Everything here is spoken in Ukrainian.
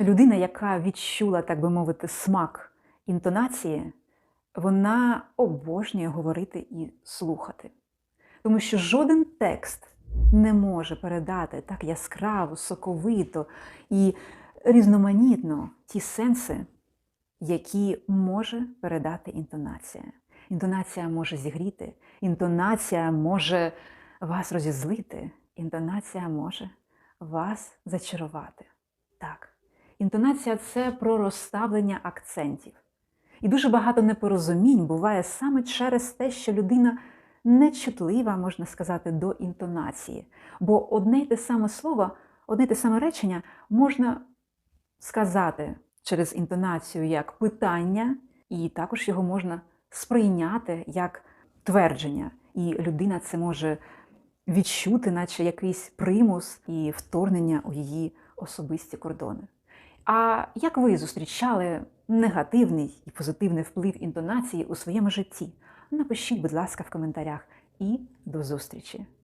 людина, яка відчула, так би мовити, смак інтонації, вона обожнює говорити і слухати. Тому що жоден текст не може передати так яскраво, соковито і різноманітно ті сенси, які може передати інтонація. Інтонація може зігріти, інтонація може вас розізлити, інтонація може вас зачарувати. Так, інтонація це про розставлення акцентів. І дуже багато непорозумінь буває саме через те, що людина нечутлива, можна сказати, до інтонації. Бо одне й те саме слово, одне й те саме речення можна сказати через інтонацію як питання, і також його можна сприйняти як твердження. І людина це може відчути, наче якийсь примус і вторгнення у її особисті кордони. А як ви зустрічали негативний і позитивний вплив інтонації у своєму житті? Напишіть, будь ласка, в коментарях і до зустрічі!